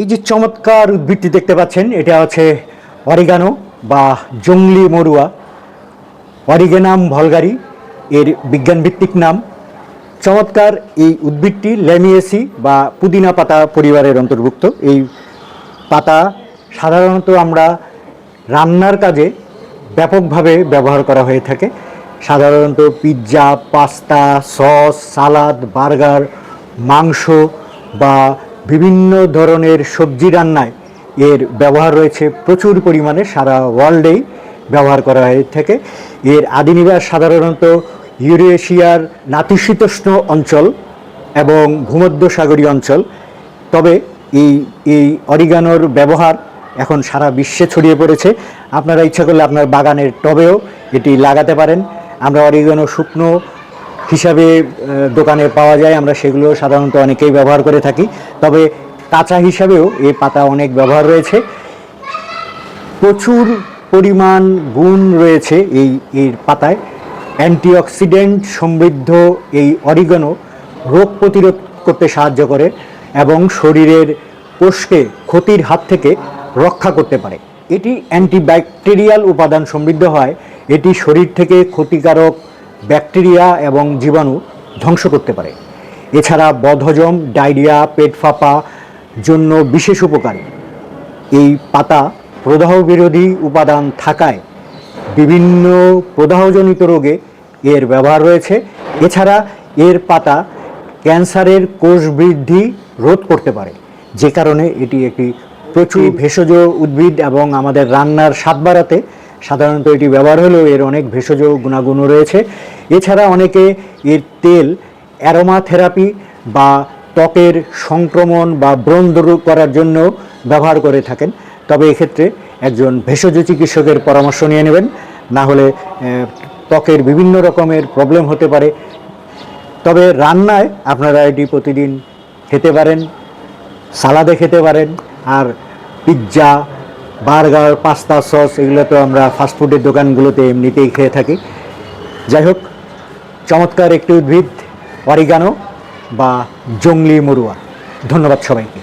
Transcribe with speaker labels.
Speaker 1: এই যে চমৎকার উদ্ভিদটি দেখতে পাচ্ছেন, এটা হচ্ছে অরিগানো বা জংলি মরুয়া। অরিগেনাম ভলগারি, এর বিজ্ঞানভিত্তিক নাম। চমৎকার এই উদ্ভিদটি ল্যামিয়েসি বা পুদিনা পাতা পরিবারের অন্তর্ভুক্ত। এই পাতা সাধারণত আমরা রান্নার কাজে ব্যাপকভাবে ব্যবহার করা হয়ে থাকে। সাধারণত pizza, pasta, sauce, salad, burger, মাংস বা বিভিন্ন ধরনের সবজি রান্নায় এর ব্যবহার রয়েছে প্রচুর পরিমাণে সারা ওয়ার্ল্ডেই ব্যবহার করা হয়ে থাকে। এর আদিনিবাস সাধারণত ইউরেশিয়ার নাতিশীতোষ্ণ অঞ্চল এবং ভূমধ্যসাগরীয় অঞ্চল। তবে এই এই অরিগানোর ব্যবহার এখন সারা বিশ্বে ছড়িয়ে পড়েছে। আপনারা ইচ্ছা করলে আপনার বাগানের টবেও এটি লাগাতে পারেন। আমরা অরিগানো শুকনো হিসাবে দোকানে পাওয়া যায়, আমরা সেগুলো সাধারণত অনেকেই ব্যবহার করে থাকি। তবে কাঁচা হিসাবেও এই পাতা অনেক ব্যবহার রয়েছে। প্রচুর পরিমাণ গুণ রয়েছে এই এর পাতায়। অ্যান্টিঅক্সিডেন্ট সমৃদ্ধ এই অরিগানো রোগ প্রতিরোধ করতে সাহায্য করে এবং শরীরের কোষকে ক্ষতির হাত থেকে রক্ষা করতে পারে। এটি অ্যান্টিব্যাকটেরিয়াল উপাদান সমৃদ্ধ হয়। এটি শরীর থেকে ক্ষতিকারক ব্যাকটেরিয়া এবং জীবাণু ধ্বংস করতে পারে। এছাড়া বদহজম, ডায়রিয়া, পেট ফাঁপা জন্য বিশেষ উপকারী। এই পাতা প্রদাহ বিরোধী উপাদান থাকায় বিভিন্ন প্রদাহজনিত রোগে এর ব্যবহার রয়েছে। এছাড়া এর পাতা ক্যান্সারের কোষ বৃদ্ধি রোধ করতে পারে। যে কারণে এটি একটি প্রচুর ভেষজ উদ্ভিদ এবং আমাদের রান্নার স্বাদ বাড়াতে সাধারণত এটি ব্যবহার হলেও এর অনেক ভেষজ গুণাগুণও রয়েছে। এছাড়া অনেকে এর তেল অ্যারোমা থেরাপি বা ত্বকের সংক্রমণ বা ব্রণ দূর করার জন্য ব্যবহার করে থাকেন। তবে এক্ষেত্রে একজন ভেষজ চিকিৎসকের পরামর্শ নিয়ে নেবেন। না হলে ত্বকের বিভিন্ন রকমের প্রবলেম হতে পারে। তবে রান্নায় আপনারা এটি প্রতিদিন খেতে পারেন, সালাদে খেতে পারেন, আর পিৎজা বার্গার, পাস্তা, সস, এগুলো তো আমরা ফাস্টফুডের দোকানগুলোতে এমনিতেই খেয়ে থাকি। যাই হোক, চমৎকার একটি উদ্ভিদ অরিগানো বা জঙ্গলি মরুয়া। ধন্যবাদ সবাইকে।